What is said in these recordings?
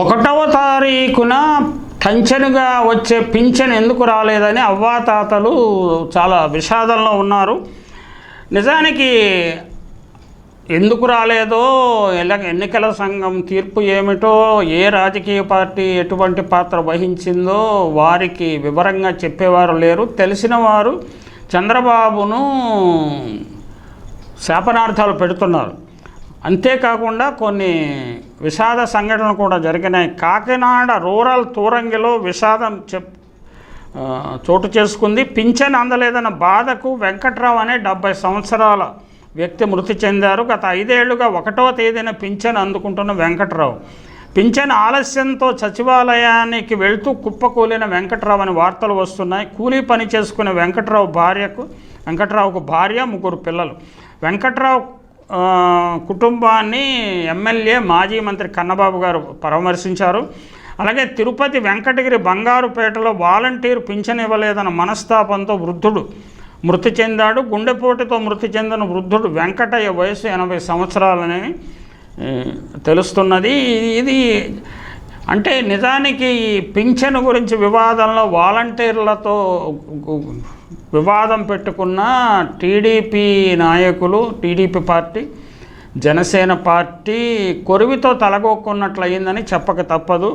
ఒకటవ తారీఖున టంచనుగా వచ్చే పింఛన్ ఎందుకు రాలేదని అవ్వాతాతలు చాలా విషాదంలో ఉన్నారు. నిజానికి ఎందుకు రాలేదో ఎన్నికల సంఘం తీర్పు ఏమిటో ఏ రాజకీయ పార్టీ ఎటువంటి పాత్ర వహించిందో వారికి వివరంగా చెప్పేవారు లేరు. తెలిసిన వారు చంద్రబాబును శాపనార్థాలు పెడుతున్నారు. అంతేకాకుండా కొన్ని విషాద సంఘటనలు కూడా జరిగినాయి. కాకినాడ రూరల్ తూరంగిలో విషాదం చెప్ చోటు చేసుకుంది. పింఛన్ అందలేదన్న బాధకు వెంకట్రావు అనే డెబ్బై సంవత్సరాల వ్యక్తి మృతి చెందారు. గత ఐదేళ్ళుగా ఒకటవ తేదీన పింఛన్ అందుకుంటున్న వెంకట్రావు. పింఛన్ ఆలస్యంతో సచివాలయానికి వెళ్తూ కుప్పకూలిన వెంకట్రావు అని వార్తలు వస్తున్నాయి. కూలీ పని చేసుకునే వెంకట్రావు భార్యకు వెంకట్రావుకు భార్య ముగ్గురు పిల్లలు. వెంకట్రావు కుటుంబాన్ని ఎమ్మెల్యే మాజీ మంత్రి కన్నబాబు గారు పరామర్శించారు. అలాగే తిరుపతి వెంకటగిరి బంగారుపేటలో వాలంటీర్ పింఛన్ ఇవ్వలేదన్న మనస్తాపంతో వృద్ధుడు మృతి చెందాడు. గుండెపోటుతో మృతి చెందిన వృద్ధుడు వెంకటయ్య వయసు ఎనభై సంవత్సరాలని తెలుస్తున్నది. ఇది అంటే నిజానికి ఈ పింఛను గురించి వివాదంలో వాలంటీర్లతో వివాదం పెట్టుకున్న టీడీపీ నాయకులు టీడీపీ పార్టీ జనసేన పార్టీ కొరివితో తలగొక్కున్నట్లు అయిందని చెప్పక తప్పదు.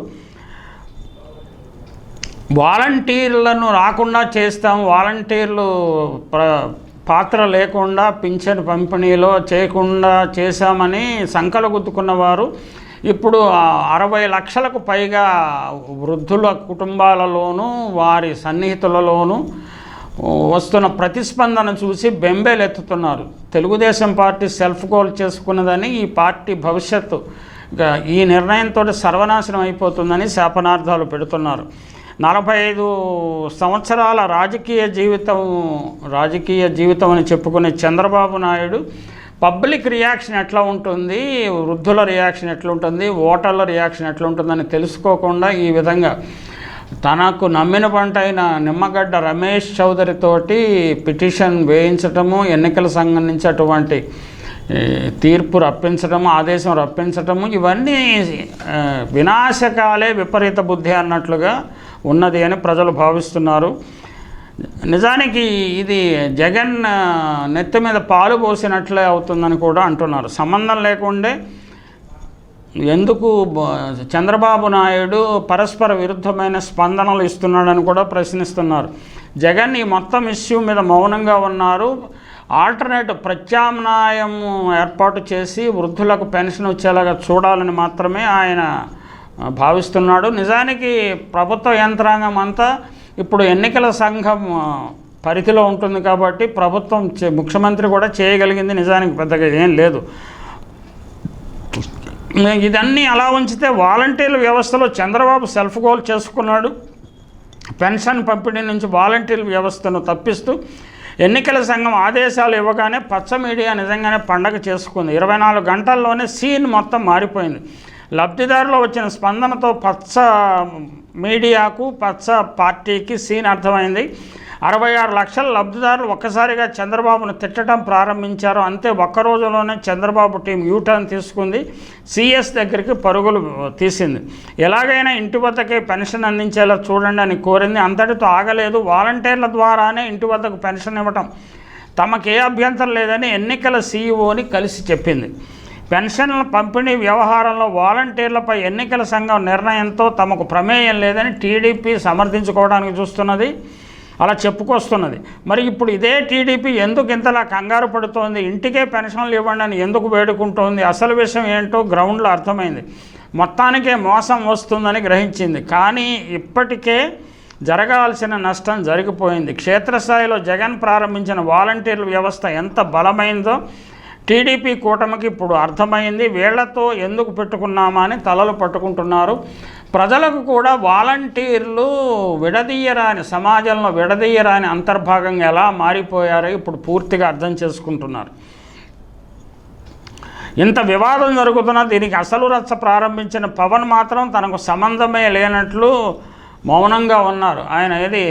వాలంటీర్లను రాకుండా చేస్తాం వాలంటీర్లు ప్ర పాత్ర లేకుండా పింఛన్ పంపిణీలో చేయకుండా చేశామని సంకలు గుద్దుకున్నవారు ఇప్పుడు అరవై లక్షలకు పైగా వృద్ధుల కుటుంబాలలోనూ వారి సన్నిహితులలోనూ వస్తున్న ప్రతిస్పందన చూసి బెంబేలెత్తుతున్నారు. తెలుగుదేశం పార్టీ సెల్ఫ్ గోల్ చేసుకున్నదని ఈ పార్టీ భవిష్యత్తు ఈ నిర్ణయంతో సర్వనాశనం అయిపోతుందని శాపనార్థాలు పెడుతున్నారు. నలభై ఐదు సంవత్సరాల రాజకీయ జీవితం రాజకీయ జీవితం అని చెప్పుకునే చంద్రబాబు నాయుడు పబ్లిక్ రియాక్షన్ ఎట్లా ఉంటుంది? వృద్ధుల రియాక్షన్ ఎట్లా ఉంటుంది ఓటర్ల రియాక్షన్ ఎట్లా ఉంటుందని తెలుసుకోకుండా ఈ విధంగా తనకు నమ్మిన పంట అయిన నిమ్మగడ్డ రమేష్ చౌదరి తోటి పిటిషన్ వేయించటము ఎన్నికల సంఘం నుంచి అటువంటి తీర్పు రప్పించటము ఆదేశం రప్పించటము ఇవన్నీ వినాశకాలే విపరీత బుద్ధి అన్నట్లుగా ఉన్నది అని ప్రజలు భావిస్తున్నారు. నిజానికి ఇది జగన్ నెత్తి మీద పాలు పోసినట్లే అవుతుందని కూడా అంటున్నారు. సంబంధం లేకుండే ఎందుకు చంద్రబాబు నాయుడు పరస్పర విరుద్ధమైన స్పందనలు ఇస్తున్నాడని కూడా ప్రశ్నిస్తున్నారు. జగన్ ఈ మొత్తం ఇష్యూ మీద మౌనంగా ఉన్నారు. ఆల్టర్నేట్ ప్రత్యామ్నాయం ఏర్పాటు చేసి వృద్ధులకు పెన్షన్ వచ్చేలాగా చూడాలని మాత్రమే ఆయన భావిస్తున్నాడు. నిజానికి ప్రభుత్వ యంత్రాంగం అంతా ఇప్పుడు ఎన్నికల సంఘం పరిధిలో ఉంటుంది కాబట్టి ప్రభుత్వం ముఖ్యమంత్రి కూడా చేయగలిగింది నిజానికి పెద్దగా ఏం లేదు. ఇదన్నీ అలా ఉంచితే వాలంటీర్ల వ్యవస్థలో చంద్రబాబు సెల్ఫ్ గోల్ చేసుకున్నాడు. పెన్షన్ పంపిణీ నుంచి వాలంటీర్ వ్యవస్థను తప్పిస్తూ ఎన్నికల సంఘం ఆదేశాలు ఇవ్వగానే పచ్చ మీడియా నిజంగానే పండగ చేసుకుంది. ఇరవై నాలుగు గంటల్లోనే సీన్ మొత్తం మారిపోయింది. లబ్ధిదారులు వచ్చిన స్పందనతో పచ్చ మీడియాకు పచ్చ పార్టీకి సీన్ అర్థమైంది. అరవై ఆరు లక్షల లబ్ధిదారులు ఒక్కసారిగా చంద్రబాబును తిట్టడం ప్రారంభించారు. అంతే ఒక్క రోజులోనే చంద్రబాబు టీం యూటర్న్ తీసుకుంది. సిఎస్ దగ్గరికి పరుగులు తీసింది. ఎలాగైనా ఇంటి వద్దకే పెన్షన్ అందించేలా చూడండి అని కోరింది. అంతటితో ఆగలేదు. వాలంటీర్ల ద్వారానే ఇంటి వద్దకు పెన్షన్ ఇవ్వటం తమకే అభ్యంతరం లేదని ఎన్నికల సీఈఓని కలిసి చెప్పింది. పెన్షన్ల పంపిణీ వ్యవహారంలో వాలంటీర్లపై ఎన్నికల సంఘం నిర్ణయంతో తమకు ప్రమేయం లేదని టీడీపీ సమర్థించుకోవడానికి చూస్తున్నది అలా చెప్పుకొస్తున్నది. మరి ఇప్పుడు ఇదే టీడీపీ ఎందుకు ఇంతలా కంగారు పడుతోంది? ఇంటికే పెన్షన్లు ఇవ్వండి అని ఎందుకు వేడుకుంటోంది? అసలు విషయం ఏంటో గ్రౌండ్లో అర్థమైంది. మొత్తానికే మోసం వస్తుందని గ్రహించింది. కానీ ఇప్పటికే జరగాల్సిన నష్టం జరిగిపోయింది. క్షేత్రస్థాయిలో జగన్ ప్రారంభించిన వాలంటీర్ల వ్యవస్థ ఎంత బలమైందో టీడీపీ కూటమికి ఇప్పుడు అర్థమైంది వీళ్ళతో ఎందుకు పెట్టుకున్నామా అని తలలు పట్టుకుంటున్నారు. ప్రజలకు కూడా వాలంటీర్లు విడదీయరాని సమాజంలో విడదీయరాని అంతర్భాగంగా ఎలా మారిపోయారో ఇప్పుడు పూర్తిగా అర్థం చేసుకుంటున్నారు. ఇంత వివాదం జరుగుతున్న దీనికి అసలు రచ్చ ప్రారంభించిన పవన్ మాత్రం తనకు సంబంధమే లేనట్లు మౌనంగా ఉన్నారు. ఆయన ఏది?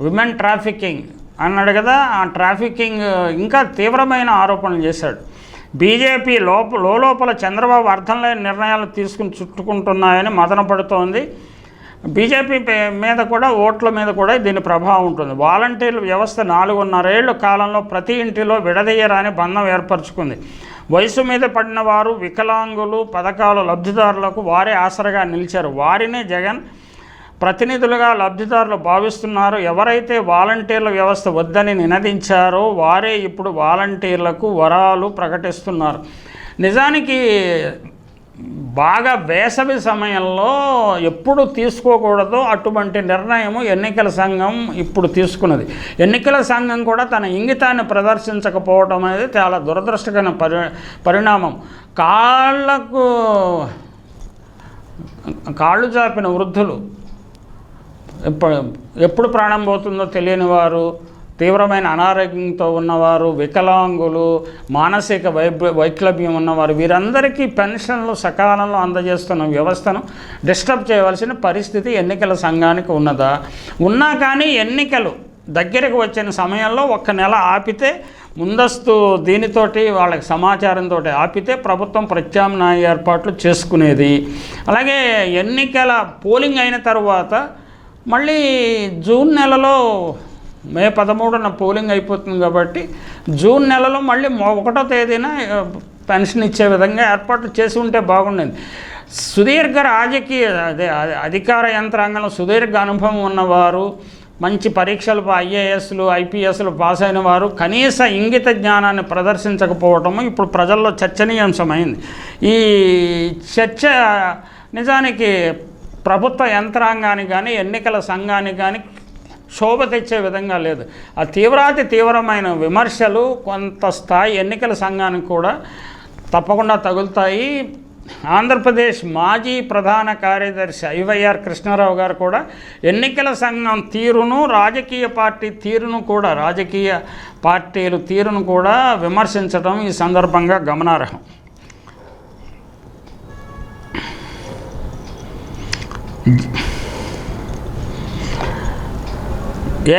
Women trafficking. అన్నాడు కదా ఆ ట్రాఫికింగ్ ఇంకా తీవ్రమైన ఆరోపణలు చేశాడు. బీజేపీ లోప లోపల చంద్రబాబు అర్థం లేని నిర్ణయాలు తీసుకుని చుట్టుకుంటున్నాయని మదన పడుతోంది. బీజేపీ మీద కూడా ఓట్ల మీద కూడా దీని ప్రభావం ఉంటుంది. వాలంటీర్ల వ్యవస్థ నాలుగున్నరేళ్ళ కాలంలో ప్రతి ఇంటిలో విడదీయరాని బంధం ఏర్పరచుకుంది. వయసు మీద పడిన వారు వికలాంగులు పథకాల లబ్ధిదారులకు వారే ఆసరగా నిలిచారు. వారినే జగన్ ప్రతినిధులుగా లబ్ధిదారులు భావిస్తున్నారు. ఎవరైతే వాలంటీర్ల వ్యవస్థ వద్దని నినదించారో వారే ఇప్పుడు వాలంటీర్లకు వరాలు ప్రకటిస్తున్నారు. నిజానికి బాగా వేసవి సమయంలో ఎప్పుడు తీసుకోకూడదో అటువంటి నిర్ణయం ఎన్నికల సంఘం ఇప్పుడు తీసుకున్నది. ఎన్నికల సంఘం కూడా తన ఇంగితాన్ని ప్రదర్శించకపోవడం అనేది చాలా దురదృష్టకరమైన పరి పరిణామం. కాళ్ళకు కాళ్ళు చాపిన వృద్ధులు ఎప్పుడు ఎప్పుడు ప్రాణం పోతుందో తెలియని వారు తీవ్రమైన అనారోగ్యంతో ఉన్నవారు వికలాంగులు మానసిక వైబ్ వైక్లభ్యం ఉన్నవారు వీరందరికీ పెన్షన్లు సకాలంలో అందజేస్తున్న వ్యవస్థను డిస్టర్బ్ చేయవలసిన పరిస్థితి ఎన్నికల సంఘానికి ఉన్నదా? ఉన్నా కానీ ఎన్నికలు దగ్గరకు వచ్చిన సమయంలో ఒక్క నెల ఆపితే ముందస్తు దీనితోటి వాళ్ళకి సమాచారంతో ఆపితే ప్రభుత్వం ప్రత్యామ్నాయ ఏర్పాట్లు చేసుకునేది. అలాగే ఎన్నికల పోలింగ్ అయిన తర్వాత మళ్ళీ జూన్ నెలలో మే పదమూడున పోలింగ్ అయిపోతుంది కాబట్టి జూన్ నెలలో మళ్ళీ ఒకటో తేదీన పెన్షన్ ఇచ్చే విధంగా ఏర్పాట్లు చేసి ఉంటే బాగుండేది. సుదీర్ఘ రాజకీయ అదే అదే అధికార యంత్రాంగంలో సుదీర్ఘ అనుభవం ఉన్నవారు మంచి పరీక్షలు ఐఏఎస్లు ఐపీఎస్లు పాస్ అయిన వారు కనీస ఇంగిత జ్ఞానాన్ని ప్రదర్శించకపోవటము ఇప్పుడు ప్రజల్లో చర్చనీయాంశమైంది. ఈ చర్చ నిజానికి ప్రభుత్వ యంత్రాంగానికి కానీ ఎన్నికల సంఘానికి కానీ శోభ తెచ్చే విధంగా లేదు. ఆ తీవ్రాతి తీవ్రమైన విమర్శలు కొంత స్థాయి ఎన్నికల సంఘానికి కూడా తప్పకుండా తగులుతాయి. ఆంధ్రప్రదేశ్ మాజీ ప్రధాన కార్యదర్శి ఐవైఆర్ కృష్ణారావు గారు కూడా ఎన్నికల సంఘం తీరును రాజకీయ పార్టీ తీరును కూడా రాజకీయ పార్టీలు తీరును కూడా విమర్శించడం ఈ సందర్భంగా గమనార్హం.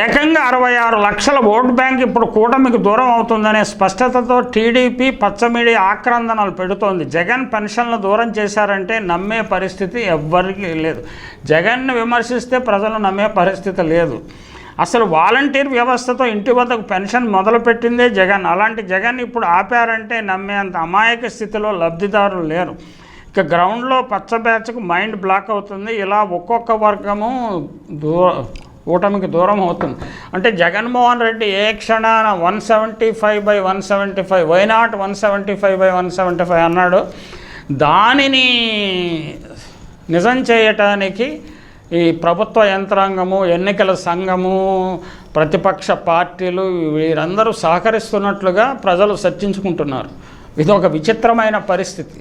ఏకంగా అరవై ఆరు లక్షల ఓటు బ్యాంక్ ఇప్పుడు కూటమికి దూరం అవుతుందనే స్పష్టతతో టీడీపీ పచ్చమిడి ఆక్రందనలు పెడుతోంది. జగన్ పెన్షన్లు దూరం చేశారంటే నమ్మే పరిస్థితి ఎవ్వరికీ లేదు. జగన్ను విమర్శిస్తే ప్రజలు నమ్మే పరిస్థితి లేదు. అసలు వాలంటీర్ వ్యవస్థతో ఇంటి వద్దకు పెన్షన్ మొదలుపెట్టిందే జగన్. అలాంటి జగన్ ఇప్పుడు ఆపారంటే నమ్మేంత అమాయక స్థితిలో లబ్ధిదారులు లేరు. ఇక గ్రౌండ్లో పచ్చ బ్యాచ్కు మైండ్ బ్లాక్ అవుతుంది. ఇలా ఒక్కొక్క వర్గము దూర కూటమికి దూరం అవుతుంది. అంటే జగన్మోహన్ రెడ్డి ఏ క్షణాన one seventy five by one seventy five why not one seventy five by one seventy five అన్నాడు. దానిని నిజం చేయటానికి ఈ ప్రభుత్వ యంత్రాంగము ఎన్నికల సంఘము ప్రతిపక్ష పార్టీలు వీరందరూ సహకరిస్తున్నట్లుగా ప్రజలు చర్చించుకుంటున్నారు. ఇది ఒక విచిత్రమైన పరిస్థితి.